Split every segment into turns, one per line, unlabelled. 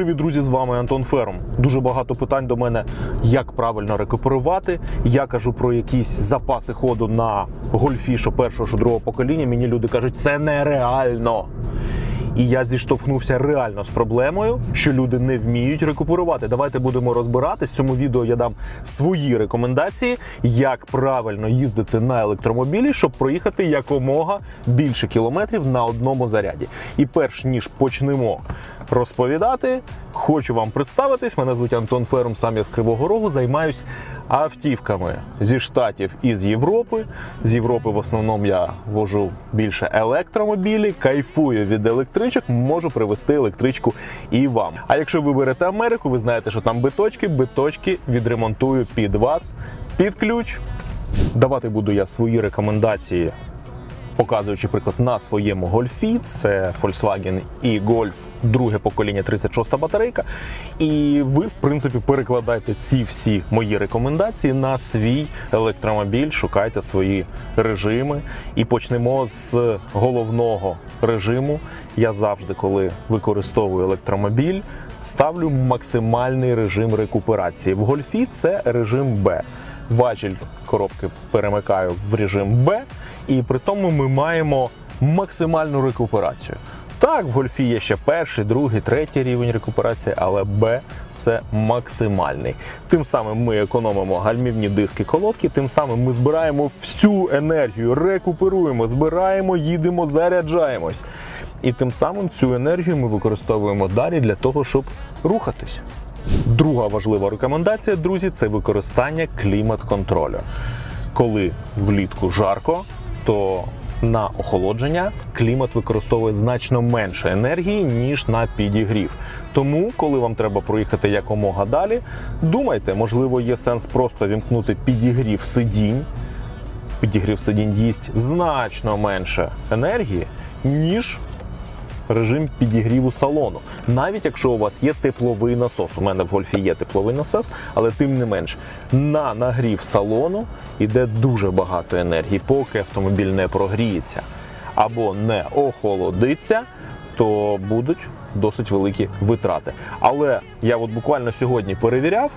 Привіт, друзі! З вами Антон Ферм. Дуже багато питань до мене, як правильно рекуперувати. Я кажу про якісь запаси ходу на гольфі, що першого, що другого покоління. Мені люди кажуть, це нереально. І я зіштовхнувся реально з проблемою, що люди не вміють рекуперувати. Давайте будемо розбиратись. В цьому відео я дам свої рекомендації, як правильно їздити на електромобілі, щоб проїхати якомога більше кілометрів на одному заряді. І перш ніж почнемо розповідати, хочу вам представитись. Мене звуть Антон Ферм, сам я з Кривого Рогу. Займаюсь автівками зі штатів і з Європи. З Європи в основному я вожу більше електромобілі, кайфую від електричок, можу привезти електричку і вам. А якщо ви берете Америку, ви знаєте, що там биточки, биточки відремонтую під вас під ключ. Давати буду я свої рекомендації показуючи приклад на своєму гольфі. Це Volkswagen і Golf, друге покоління, 36 батарейка. І ви, в принципі, перекладайте ці всі мої рекомендації на свій електромобіль, шукайте свої режими. І почнемо з головного режиму. Я завжди, коли використовую електромобіль, ставлю максимальний режим рекуперації. В гольфі це режим Б. Важіль коробки перемикаю в режим Б, і при тому ми маємо максимальну рекуперацію. Так, в гольфі є ще перший, другий, третій рівень рекуперації, але Б це максимальний. Тим самим ми економимо гальмівні диски колодки, тим самим ми збираємо всю енергію, рекуперуємо, збираємо, їдемо, заряджаємось. І тим самим цю енергію ми використовуємо далі для того, щоб рухатись. Друга важлива рекомендація, друзі, це використання клімат-контролю. Коли влітку жарко, то на охолодження клімат використовує значно менше енергії, ніж на підігрів. Тому, коли вам треба проїхати якомога далі, думайте, можливо, є сенс просто вімкнути підігрів сидінь. Підігрів сидінь їсть значно менше енергії, ніж режим підігріву салону. Навіть якщо у вас є тепловий насос. У мене в гольфі є тепловий насос, але тим не менш на нагрів салону йде дуже багато енергії, поки автомобіль не прогріється або не охолодиться, то будуть досить великі витрати. Але я от буквально сьогодні перевіряв.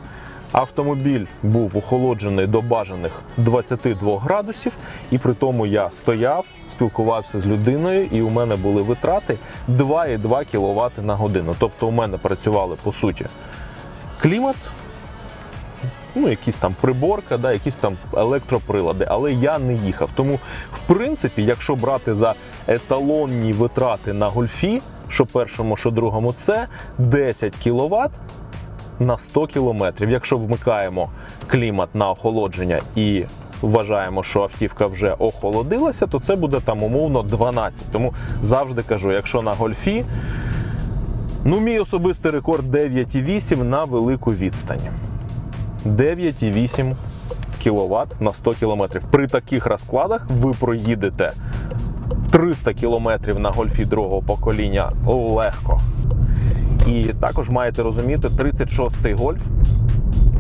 Автомобіль був охолоджений до бажаних 22 градусів, і при тому я стояв, спілкувався з людиною, і у мене були витрати 2,2 кВт на годину. Тобто у мене працювали по суті клімат, ну якісь там приборка, да, якісь там електроприлади, але я не їхав. Тому, в принципі, якщо брати за еталонні витрати на гольфі, що першому, що другому, це 10 кВт на 100 кілометрів. Якщо вмикаємо клімат на охолодження і вважаємо, що автівка вже охолодилася, то це буде там умовно 12. Тому завжди кажу, якщо на гольфі, ну мій особистий рекорд 9,8 на велику відстань. 9,8 кВт на 100 км. При таких розкладах ви проїдете 300 км на гольфі другого покоління легко. І також маєте розуміти, 36-й гольф.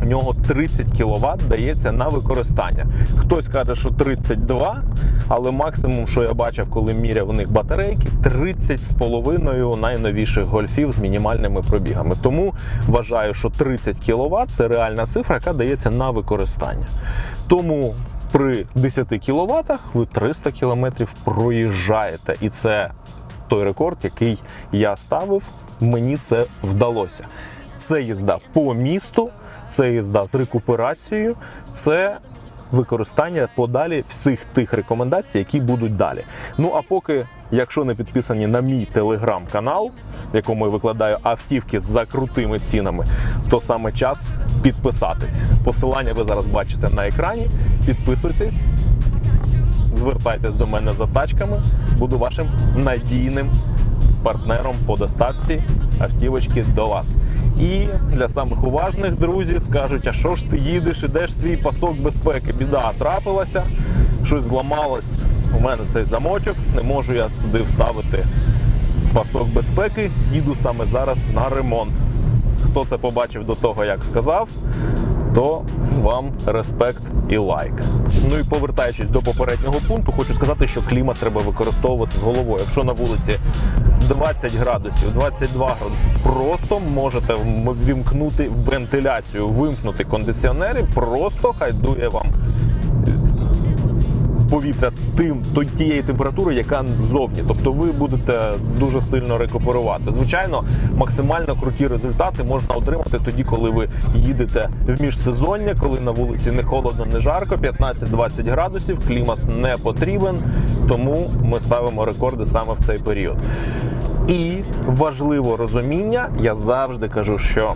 У нього 30 кВт дається на використання. Хтось каже, що 32, але максимум, що я бачив, коли міряв у них батарейки, 30 з половиною найновіших гольфів з мінімальними пробігами. Тому вважаю, що 30 кВт це реальна цифра, яка дається на використання. Тому при 10 кВт ви 300 км проїжджаєте, і це той рекорд, який я ставив. Мені це вдалося. Це їзда по місту, це їзда з рекуперацією, це використання подалі всіх тих рекомендацій, які будуть далі. Ну а поки, якщо не підписані на мій телеграм-канал, в якому я викладаю автівки за крутими цінами, то саме час підписатись. Посилання ви зараз бачите на екрані. Підписуйтесь, звертайтесь до мене за тачками, буду вашим надійним партнером по доставці автівочки до вас. І для самих уважних друзів скажуть, а що ж ти їдеш, ідеш твій пасок безпеки? Біда трапилася, щось зламалось. У мене цей замочок, не можу я туди вставити пасок безпеки. Їду саме зараз на ремонт. Хто це побачив до того, як сказав, то вам респект і лайк. Ну і повертаючись до попереднього пункту, хочу сказати, що клімат треба використовувати з головою. Якщо на вулиці 20 градусів, 22 градуси, просто можете вімкнути вентиляцію, вимкнути кондиціонери, просто хай дує вам повітря тим тієї температури, яка зовні. Тобто ви будете дуже сильно рекуперувати. Звичайно, максимально круті результати можна отримати тоді, коли ви їдете в міжсезоння, коли на вулиці не холодно, не жарко, 15-20 градусів, клімат не потрібен. Тому ми ставимо рекорди саме в цей період. І важливо розуміння, я завжди кажу, що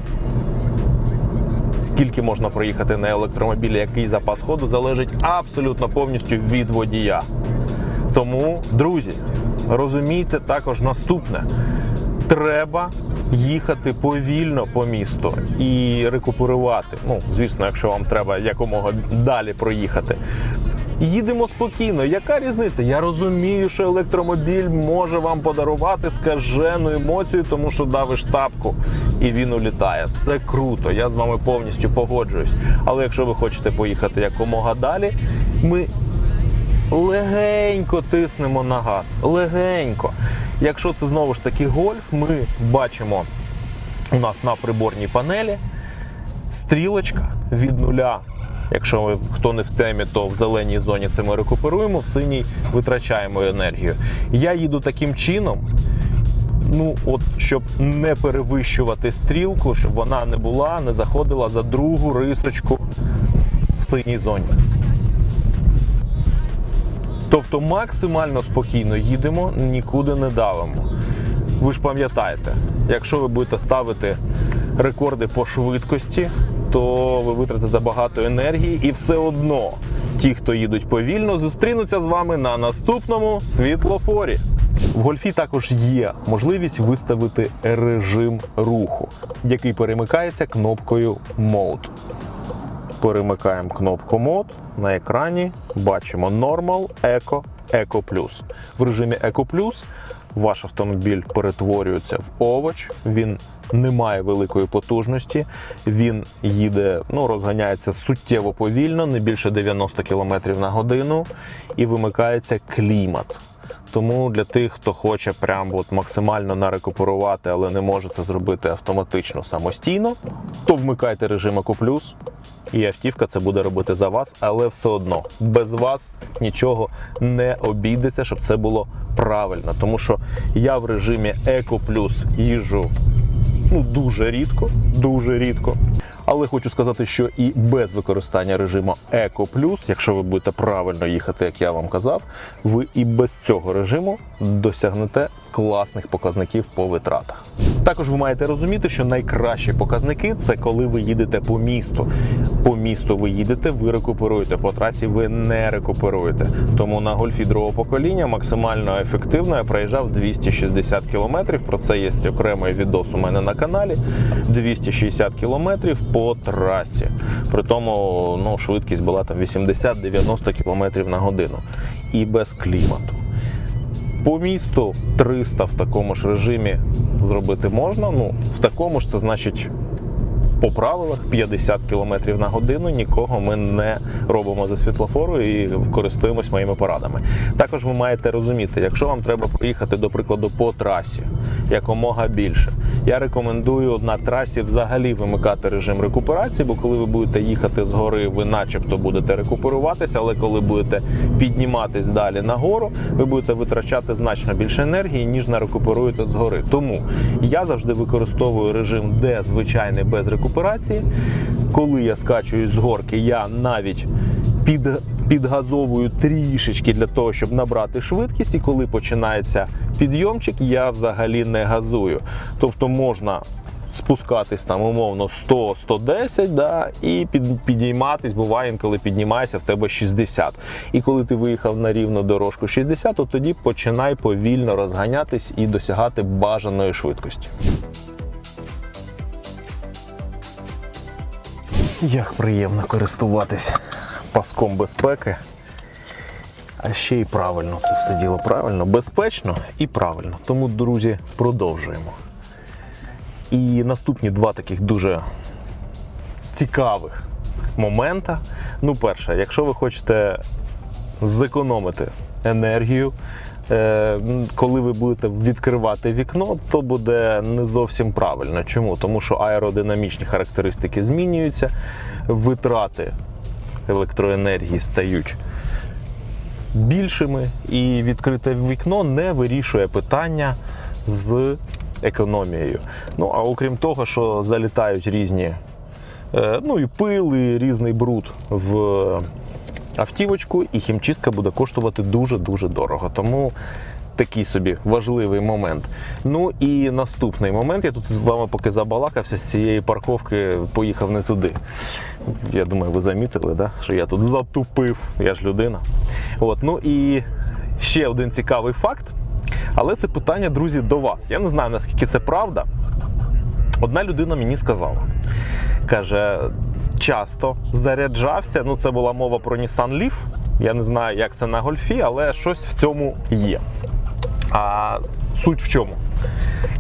скільки можна проїхати на електромобілі, який запас ходу, залежить абсолютно повністю від водія. Тому, друзі, розумійте також наступне: треба їхати повільно по місту і рекуперувати. Ну, звісно, якщо вам треба якомога далі проїхати. Їдемо спокійно. Яка різниця? Я розумію, що електромобіль може вам подарувати скажену емоцію, тому що давиш тапку і він улітає. Це круто. Я з вами повністю погоджуюсь. Але якщо ви хочете поїхати якомога далі, ми легенько тиснемо на газ. Легенько. Якщо це знову ж таки гольф, ми бачимо у нас на приборній панелі стрілочка від нуля. Якщо хто не в темі, то в зеленій зоні це ми рекуперуємо, в синій витрачаємо енергію. Я їду таким чином, ну от щоб не перевищувати стрілку, щоб вона не була, не заходила за другу рисочку в синій зоні. Тобто максимально спокійно їдемо, нікуди не давимо. Ви ж пам'ятаєте, якщо ви будете ставити рекорди по швидкості, то ви витратите багато енергії, і все одно ті, хто їдуть повільно, зустрінуться з вами на наступному світлофорі. В гольфі також є можливість виставити режим руху, який перемикається кнопкою Mode. Перемикаємо кнопку мод на екрані. Бачимо Normal, Eco, Eco Plus. В режимі Eco Plus ваш автомобіль перетворюється в овоч. Він не має великої потужності. Він їде, ну розганяється суттєво повільно, не більше 90 км на годину, і вимикається клімат. Тому для тих, хто хоче прям от максимально нарекуперувати, але не може це зробити автоматично самостійно, то вмикайте режим Eco+, і автівка це буде робити за вас, але все одно без вас нічого не обійдеться, щоб це було правильно. Тому що я в режимі Eco Plus їжджу ну дуже рідко, дуже рідко. Але хочу сказати, що і без використання режиму Eco Plus, якщо ви будете правильно їхати, як я вам казав, ви і без цього режиму досягнете класних показників по витратах. Також ви маєте розуміти, що найкращі показники це коли ви їдете по місту. По місту ви їдете, ви рекуперуєте. По трасі ви не рекуперуєте. Тому на гольфі другого покоління максимально ефективно я проїжджав 260 кілометрів. Про це є окремий відос у мене на каналі. 260 кілометрів по трасі. При тому ну, швидкість була там 80-90 кілометрів на годину. І без клімату. По місту 300 в такому ж режимі зробити можна. Ну, в такому ж це значить по правилах 50 км на годину нікого ми не робимо за світлофору і користуємось моїми порадами. Також ви маєте розуміти, якщо вам треба проїхати, до прикладу, по трасі якомога більше. Я рекомендую на трасі взагалі вимикати режим рекуперації, бо коли ви будете їхати з гори, ви начебто будете рекуперуватися, але коли будете підніматись далі нагору, ви будете витрачати значно більше енергії, ніж нарекуперуєте з гори. Тому я завжди використовую режим D звичайний без рекуперації. Коли я скачуюсь з горки, я навіть під підгазовую трішечки для того, щоб набрати швидкість, і коли починається підйомчик, я взагалі не газую. Тобто можна спускатись там умовно 100-110, да, і під, підійматись, буває інколи піднімається в тебе 60. І коли ти виїхав на рівну дорожку 60, то тоді починай повільно розганятись і досягати бажаної швидкості. Як приємно користуватись паском безпеки. А ще й правильно це все діло правильно, безпечно і правильно. Тому, друзі, продовжуємо. І наступні два таких дуже цікавих момента. Ну, перше, якщо ви хочете зекономити енергію, коли ви будете відкривати вікно, то буде не зовсім правильно. Чому? Тому що аеродинамічні характеристики змінюються, витрати електроенергії стають більшими, і відкрите вікно не вирішує питання з економією. Ну а окрім того, що залітають різні е, ну і пил, і різний бруд в автівочку, і хімчистка буде коштувати дуже-дуже дорого. Тому такий собі важливий момент. Ну і наступний момент. Я тут з вами поки забалакався з цієї парковки, поїхав не туди. Я думаю, ви замітили, да? що я тут затупив, я ж людина. От, ну і ще один цікавий факт. Але це питання, друзі, до вас. Я не знаю, наскільки це правда. Одна людина мені сказала: каже, часто заряджався. Ну, це була мова про Nissan Leaf. Я не знаю, як це на гольфі, але щось в цьому є. А суть в чому?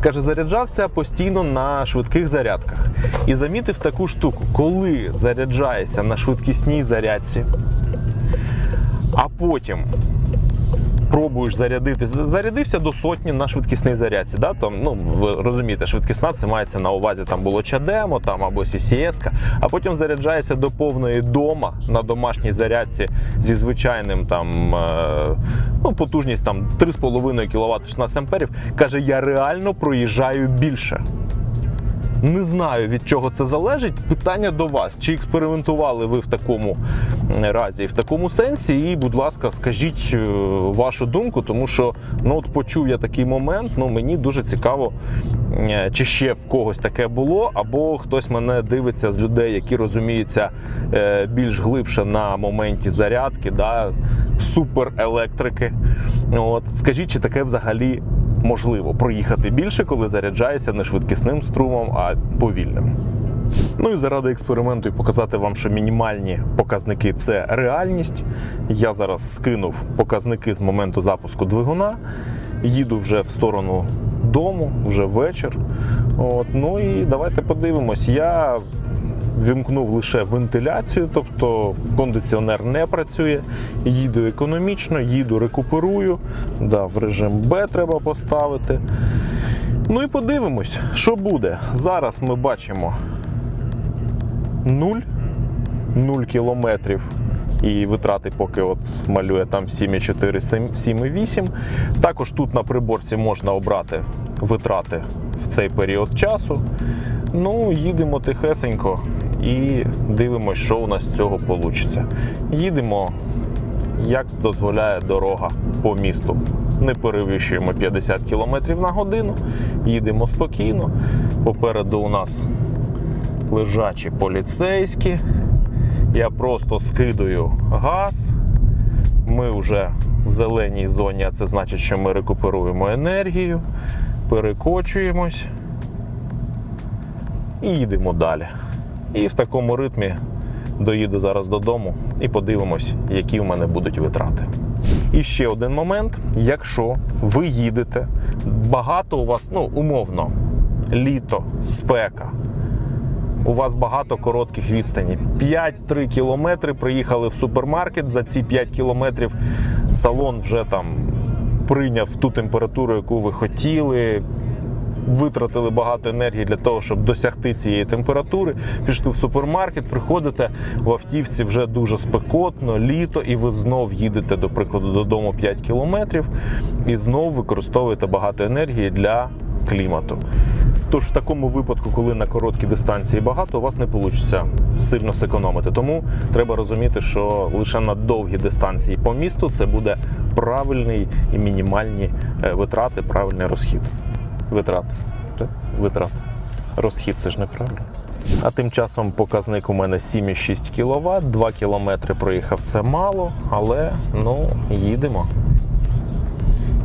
Каже, заряджався постійно на швидких зарядках. І замітив таку штуку, коли заряджаєшся на швидкісній зарядці, а потім пробуєш зарядити, зарядився до сотні на швидкісній зарядці. Да? Там, ну, ви розумієте, швидкісна це мається на увазі там було чадемо там, або CCS, а потім заряджається до повної дома на домашній зарядці зі звичайним там, е, ну, потужність там 3,5 кВт 16 амперів. Каже, я реально проїжджаю більше. Не знаю від чого це залежить. Питання до вас. Чи експериментували ви в такому разі, в такому сенсі? І, будь ласка, скажіть е, вашу думку, тому що ну от почув я такий момент. Ну мені дуже цікаво, е, чи ще в когось таке було, або хтось мене дивиться з людей, які розуміються е, більш глибше на моменті зарядки, да, суперелектрики. От скажіть, чи таке взагалі можливо проїхати більше, коли заряджаєшся не швидкісним струмом, а повільним. Ну і заради експерименту і показати вам, що мінімальні показники це реальність. Я зараз скинув показники з моменту запуску двигуна, їду вже в сторону дому, вже вечір. От, ну і давайте подивимось. Я вімкнув лише вентиляцію, тобто кондиціонер не працює. Їду економічно, їду, рекуперую. Да, в режим Б треба поставити. Ну і подивимось, що буде. Зараз ми бачимо 0, 0 кілометрів. І витрати поки от малює там 7,4, 7,8. Також тут на приборці можна обрати витрати в цей період часу. Ну, їдемо тихесенько і дивимося, що у нас з цього вийде. Їдемо, як дозволяє дорога по місту. Не перевищуємо 50 км на годину, їдемо спокійно. Попереду у нас лежачі поліцейські. Я просто скидаю газ. Ми вже в зеленій зоні, а це значить, що ми рекуперуємо енергію, перекочуємось і їдемо далі. І в такому ритмі доїду зараз додому і подивимось, які в мене будуть витрати. І ще один момент: якщо ви їдете, багато у вас, ну умовно, літо, спека. У вас багато коротких відстаней. 5-3 кілометри приїхали в супермаркет. За ці 5 кілометрів салон вже там прийняв ту температуру, яку ви хотіли. Витратили багато енергії для того, щоб досягти цієї температури. Пішли в супермаркет, приходите в автівці вже дуже спекотно, літо, і ви знов їдете, до прикладу, додому 5 кілометрів і знов використовуєте багато енергії для клімату. Тож в такому випадку, коли на короткі дистанції багато, у вас не вийде сильно зекономити. Тому треба розуміти, що лише на довгі дистанції по місту це буде правильний і мінімальні е, витрати, правильний розхід. Витрати. Так? Витрати. Розхід це ж неправильно. А тим часом показник у мене 7,6 кВт, 2 км проїхав це мало, але ну їдемо.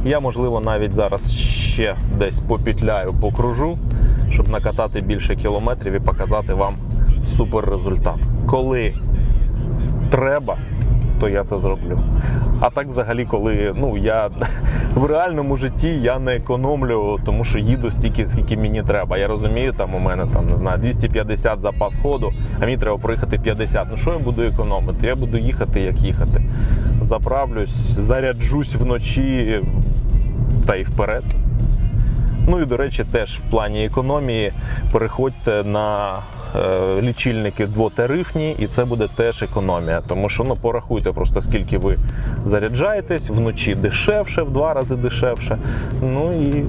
Я, можливо, навіть зараз ще десь попітляю, покружу, щоб накатати більше кілометрів і показати вам супер результат. Коли треба, то я це зроблю. А так, взагалі, коли ну я в реальному житті я не економлю, тому що їду стільки, скільки мені треба. Я розумію, там у мене там не знаю 250 запас ходу, а мені треба проїхати 50. Ну що я буду економити? Я буду їхати як їхати. Заправлюсь, заряджусь вночі та й вперед. Ну і до речі, теж в плані економії переходьте на лічильники двотарифні, і це буде теж економія. Тому що ну порахуйте просто скільки ви заряджаєтесь вночі дешевше, в два рази дешевше. Ну і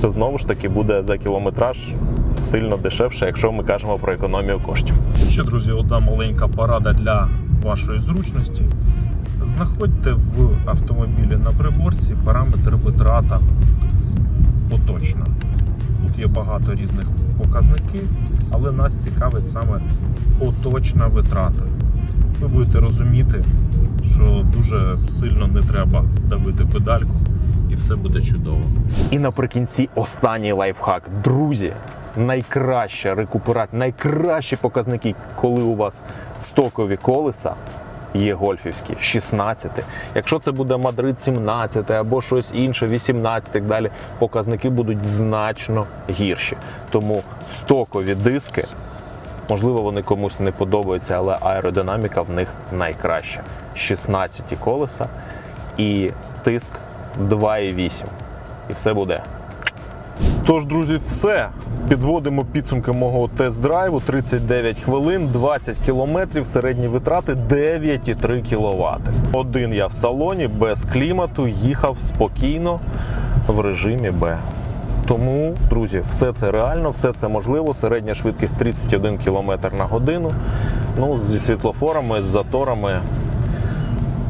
це знову ж таки буде за кілометраж сильно дешевше, якщо ми кажемо про економію коштів. Ще друзі, одна маленька порада для вашої зручності. Знаходьте в автомобілі на приборці параметр витрата поточно. Є багато різних показників, але нас цікавить саме поточна витрата. Ви будете розуміти, що дуже сильно не треба давити педальку, і все буде чудово. І наприкінці останній лайфхак. Друзі, найкраща рекуперація, найкращі показники, коли у вас стокові колеса є гольфівські 16. Якщо це буде Мадрид 17 або щось інше, 18 і так далі, показники будуть значно гірші. Тому стокові диски, можливо, вони комусь не подобаються, але аеродинаміка в них найкраща. 16 колеса і тиск 2,8. І все буде. Тож, друзі, все. Підводимо підсумки мого тест-драйву. 39 хвилин, 20 кілометрів, середні витрати 9,3 кВт. Один я в салоні без клімату, їхав спокійно в режимі Б. Тому, друзі, все це реально, все це можливо. Середня швидкість 31 км на годину. Ну, зі світлофорами, з заторами.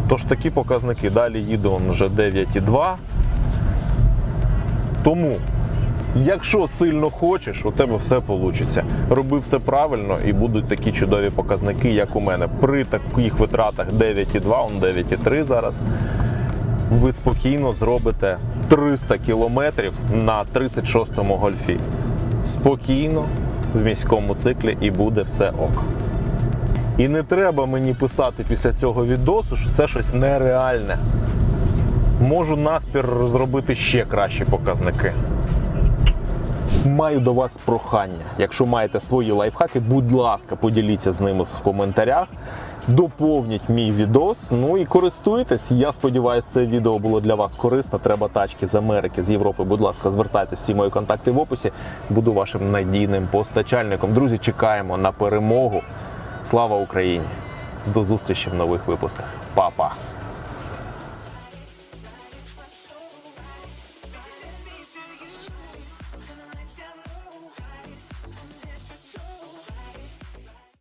Тож такі показники. Далі їду вже 9,2. Тому Якщо сильно хочеш, у тебе все вийде. Роби все правильно і будуть такі чудові показники, як у мене. При таких витратах 9,2, он 9,3 зараз. Ви спокійно зробите 300 кілометрів на 36-му гольфі. Спокійно в міському циклі і буде все ок. І не треба мені писати після цього відосу, що це щось нереальне. Можу наспір зробити ще кращі показники. Маю до вас прохання. Якщо маєте свої лайфхаки, будь ласка, поділіться з ними в коментарях. Доповніть мій відос. Ну і користуйтесь. Я сподіваюся, це відео було для вас корисно. Треба тачки з Америки, з Європи. Будь ласка, звертайте всі мої контакти в описі. Буду вашим надійним постачальником. Друзі, чекаємо на перемогу. Слава Україні! До зустрічі в нових випусках. Па-па!